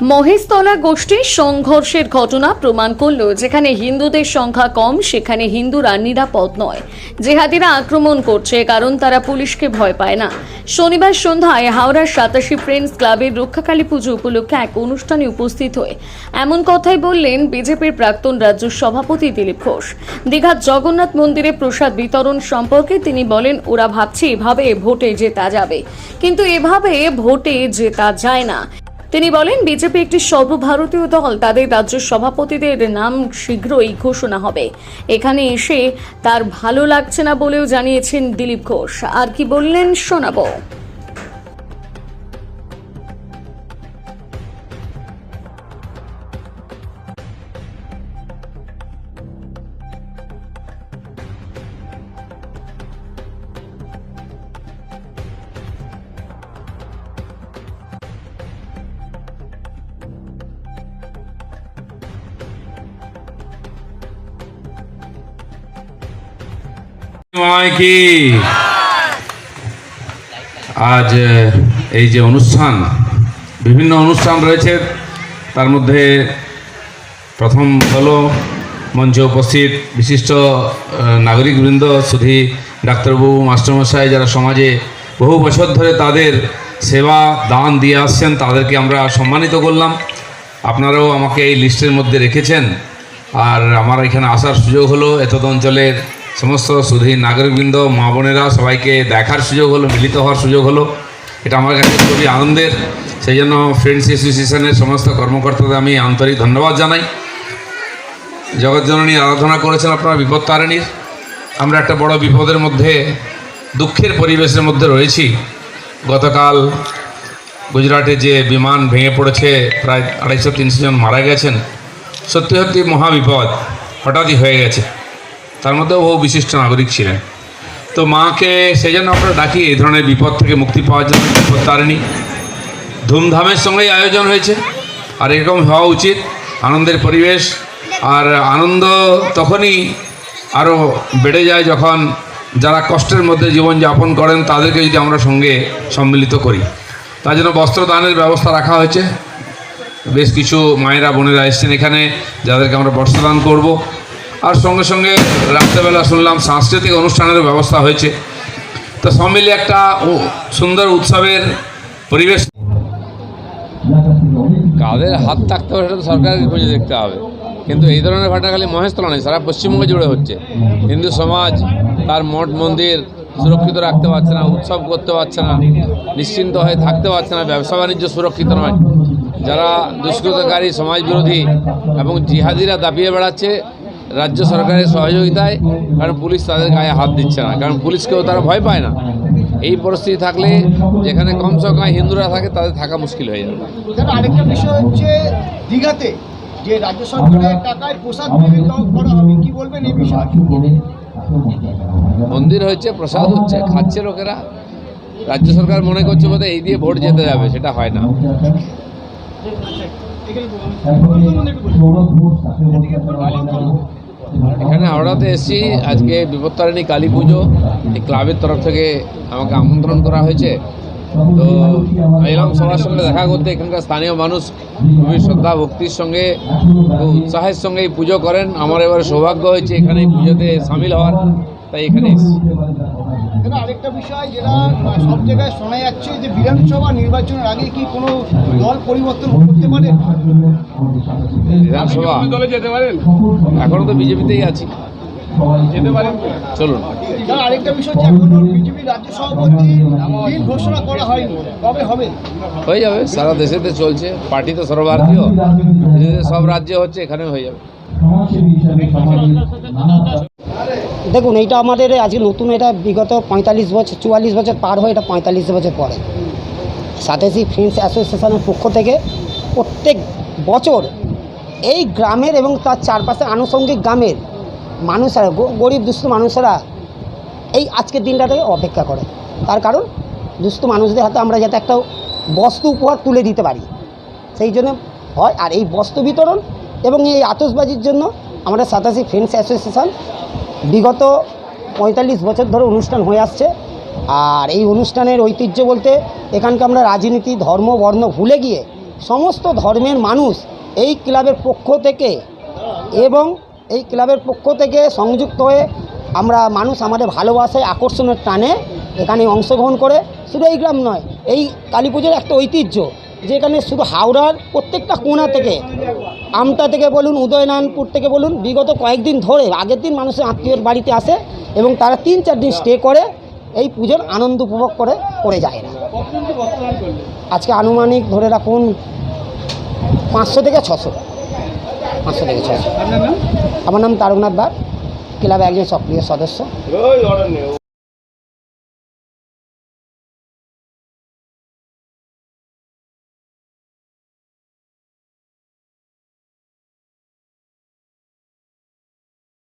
মহেশতলা গোষ্ঠীর সংঘর্ষের ঘটনা প্রমাণ করল, যেখানে হিন্দুদের সংখ্যা কম, সেখানে হিন্দুরা নিরাপদ নয়। জেহাদিরা আক্রমণ করছে, কারণ তারা পুলিশকে ভয় পায় না। শনিবার সন্ধ্যায় হাওড়ার সাতাশি ফ্রেন্ডস ক্লাবের রক্ষাকালী পুজো উপলক্ষে এক অনুষ্ঠানে উপস্থিত হয়ে এমন কথাই বললেন বিজেপির প্রাক্তন রাজ্য সভাপতি দিলীপ ঘোষ। দীঘার জগন্নাথ মন্দিরে প্রসাদ বিতরণ সম্পর্কে তিনি বলেন, ওরা ভাবছে এভাবে ভোটে জেতা যাবে। কিন্তু এভাবে ভোটে জেতা যায় না। তিনি বলেন, বিজেপি একটি সর্বভারতীয় দল, তাদের রাজ্য সভাপতিদের নাম শীঘ্রই ঘোষণা হবে। এখানে এসে তার ভালো লাগছে না বলেও জানিয়েছেন দিলীপ ঘোষ। আর কি বললেন শোনাবো। কি আজ এই যে অনুষ্ঠান, বিভিন্ন অনুষ্ঠান রয়েছে, তার মধ্যে প্রথম হলো মঞ্চে উপস্থিত বিশিষ্ট নাগরিকবৃন্দ শুধু ডাক্তারবাবু, মাস্টারমশাই, যারা সমাজে বহু বছর ধরে তাদের সেবা, দান দিয়ে আসছেন, তাদেরকে আমরা সম্মানিত করলাম। আপনারাও আমাকে এই লিস্টের মধ্যে রেখেছেন। আর আমার এখানে আসার সুযোগ হলো এতদ অঞ্চলের সমস্ত শুধু নাগরিকবৃন্দ, মা বোনেরা সবাইকে দেখার সুযোগ হলো, মিলিত হওয়ার সুযোগ হলো। এটা আমার কাছে খুবই আনন্দের। সেই জন্য ফ্রেন্ডস অ্যাসোসিয়েশনের সমস্ত কর্মকর্তাদের আমি আন্তরিক ধন্যবাদ জানাই। জগৎজননী আরাধনা করেছেন আপনারা বিপদ তারিণীর। আমরা একটা বড় বিপদের মধ্যে, দুঃখের পরিবেশের মধ্যে রয়েছি। গতকাল গুজরাটে যে বিমান ভেঙে পড়েছে, প্রায় আড়াইশো, তিনশো জন মারা গেছেন। সত্যি সত্যি মহাবিপদ হঠাৎই হয়ে গেছে। তার মধ্যেও বহু বিশিষ্ট নাগরিক ছিলেন। তো মাকে সেই জন্য আমরা ডাকি এই ধরনের বিপদ থেকে মুক্তি পাওয়ার জন্য বিপদ ধুমধামের সঙ্গেই আয়োজন হয়েছে। আর এরকম হওয়া উচিত। আনন্দের পরিবেশ। আর আনন্দ তখনই আরও বেড়ে যায় যখন যারা কষ্টের মধ্যে জীবনযাপন করেন, তাদেরকে যদি আমরা সঙ্গে সম্মিলিত করি। তার জন্য বস্ত্রদানের ব্যবস্থা রাখা হয়েছে। বেশ কিছু মায়েরা, বোনেরা এসছেন এখানে, যাদেরকে আমরা বস্ত্রদান করব। আর সঙ্গে সঙ্গে রাত্রেবেলা শুনলাম সাংস্কৃতিক অনুষ্ঠানেরও ব্যবস্থা হয়েছে। তো সব মিলিয়ে একটা সুন্দর উৎসবের পরিবেশ। কাদের হাত থাকতে হবে সেটা তো সরকারকে খুঁজে দেখতে হবে। কিন্তু এই ধরনের ঘটনা খালি মহেশতলা নয় সারা পশ্চিমবঙ্গে জুড়ে হচ্ছে। হিন্দু সমাজ তার মঠ মন্দির সুরক্ষিত রাখতে পারছে না, উৎসব করতে পারছে না, নিশ্চিন্ত হয়ে থাকতে পারছে না, ব্যবসা বাণিজ্য সুরক্ষিত নয়। যারা দুষ্কৃতকারী সমাজ বিরোধী এবং জিহাদিরা দাপিয়ে বেড়াচ্ছে রাজ্য সরকারের সহযোগিতায় কারণ পুলিশ তাদের গায়ে হাত দিচ্ছে না কারণ পুলিশকেও তারা ভয় পায় না। এই পরিস্থিতি থাকলে যেখানে কমসে কম সংখ্যায় হিন্দুরা থাকে তাদের থাকা মুশকিল হয়ে যাবে। আরেকটা বিষয় হচ্ছে দীঘাতে যে রাজ্য সরকারের টাকায় প্রসাদ করা হবে কি বলবেন এই বিষয়ে? মন্দির হচ্ছে প্রসাদ হচ্ছে খাচ্ছে লোকেরা। রাজ্য সরকার মনে করছে বোধহয় এই দিয়ে ভোট যেতে যাবে সেটা হয় না। এখানে হাওড়াতে এসেছি, আজকে বিপত্তারিণী কালী পুজো। এই ক্লাবের তরফ থেকে আমাকে আমন্ত্রণ করা হয়েছে। তো এলাম সবার সঙ্গে দেখা করতে। এখানকার স্থানীয় মানুষ খুবই শ্রদ্ধা, ভক্তির সঙ্গে উৎসাহের সঙ্গে এই পুজো করেন। আমার এবার সৌভাগ্য হয়েছে এখানে পুজোতে সামিল হওয়ার, তাই এখানে এসেছি। দাদা আরেকটা বিষয় যেটা সব জায়গায় শোনা যাচ্ছে যে বিধানসভা নির্বাচনের আগে কি কোনো দল পরিবর্তন করতে পারে? বিধানসভা? এখনও তো বিজেপিতেই আছি। যেতে পারেন? চলুন। আরেকটা বিষয় হচ্ছে এখনও বিজেপি রাজ্য সভাপতি ঘোষণা করা হয়নি। কবে হবে? হয়ে যাবে সারা দেশেতে চলছে। পার্টি তো সর্বভারতীয়। সব রাজ্যে হচ্ছে এখানে হয়ে যাবে। দেখুন, এইটা আমাদের আজকে নতুন, এটা বিগত পঁয়তাল্লিশ বছর, চুয়াল্লিশ বছর পার হয়ে এটা পঁয়তাল্লিশ বছর পরে। সাতেশি ফ্রেন্ডস অ্যাসোসিয়েশনের পক্ষ থেকে প্রত্যেক বছর এই গ্রামের এবং তার চারপাশে আনুষঙ্গিক গ্রামের মানুষেরা গরিব, দুস্থ মানুষেরা এই আজকের দিনটাকে অপেক্ষা করে। তার কারণ, দুস্থ মানুষদের হাতে আমরা যাতে একটা বস্তু উপহার তুলে দিতে পারি। সেই জন্য হয়, আর এই বস্ত্র বিতরণ এবং এই আতসবাজির জন্য আমরা সাতাশি ফ্রেন্ডস অ্যাসোসিয়েশন বিগত পঁয়তাল্লিশ বছর ধরে অনুষ্ঠান হয়ে আসছে। আর এই অনুষ্ঠানের ঐতিহ্য বলতে এখানকার আমরা রাজনীতি, ধর্ম, বর্ণ ভুলে গিয়ে সমস্ত ধর্মের মানুষ এই ক্লাবের পক্ষ থেকে এবং এই ক্লাবের পক্ষ থেকে সংযুক্ত হয়ে আমরা মানুষ আমাদের ভালোবাসায়, আকর্ষণের টানে এখানে অংশগ্রহণ করে। শুধু এই গ্রাম নয়, এই কালী পুজোর একটা ঐতিহ্য। যেখানে শুধু হাওড়ার প্রত্যেকটা কোণা থেকে আমটা থেকে বলুন উদয়নারায়ণপুর থেকে বলুন বিগত কয়েকদিন ধরে আগের দিন মানুষের আত্মীয়র বাড়িতে আসে এবং তারা তিন চার দিন স্টে করে এই পুজোর আনন্দ উপভোগ করে করে যায় না। আজকে আনুমানিক ধরে রাখুন পাঁচশো থেকে ছশো। পাঁচশো থেকে ছশো। আমার নাম তারকনাথ বাগ ক্লাবে একজন সক্রিয় সদস্য।